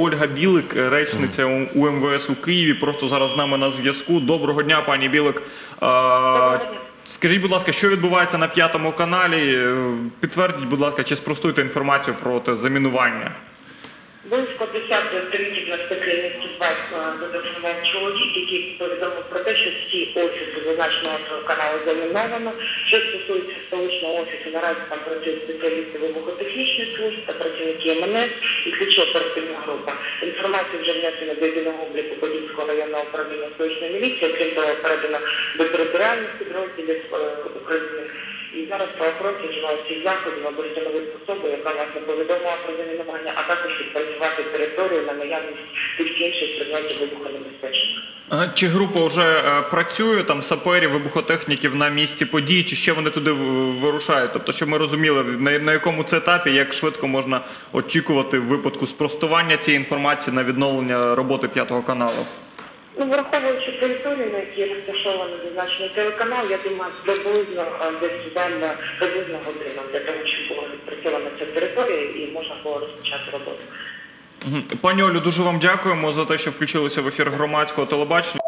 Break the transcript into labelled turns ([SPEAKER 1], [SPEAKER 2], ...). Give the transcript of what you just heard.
[SPEAKER 1] Ольга Білик, е, речниця У- УМВС у Києві. Просто зараз з нами на зв'язку. Доброго дня, пані Білик. Е, Скажіть, будь ласка, що відбувається на п'ятому каналі? Е, Підтвердіть, будь ласка, чи спростуйте інформацію про те замінування?
[SPEAKER 2] Близько 10 сторінків на спеціальності 2 зателефонував чоловік, який повідомив про те, що всі офіси зазначеного каналу заміновано. Що стосується столичного офісу, наразі там працюють спеціалісти вибухотехнічних служб та працівники МНС і слідчо-оперативна група. Інформацію вже внесено до єдиного обліку Подільського районного управління столичної міліції, окрім того, передано до територіальних підрозділів е, України. І зараз правоохоронці вживають всіх заходів, аби встановити особу, яка власне повідомила про замінування, а також відпрацювати територію на наявність тих інших предметів вибухонебезпечних.
[SPEAKER 1] Чи група вже е, працює там саперів, вибухотехніків на місці події, чи ще вони туди вирушають? Тобто, щоб ми розуміли, на, якому це етапі, як швидко можна очікувати в випадку спростування цієї інформації на відновлення роботи п'ятого каналу?
[SPEAKER 2] Ну, враховуючи територію, на якій розташований зазначений телеканал, я думаю, приблизно е, десь дам приблизно годину для того, щоб була відпрацьована ця територія і можна було розпочати роботу.
[SPEAKER 1] Пані Олю, дуже вам дякуємо за те, що включилися в ефір громадського телебачення.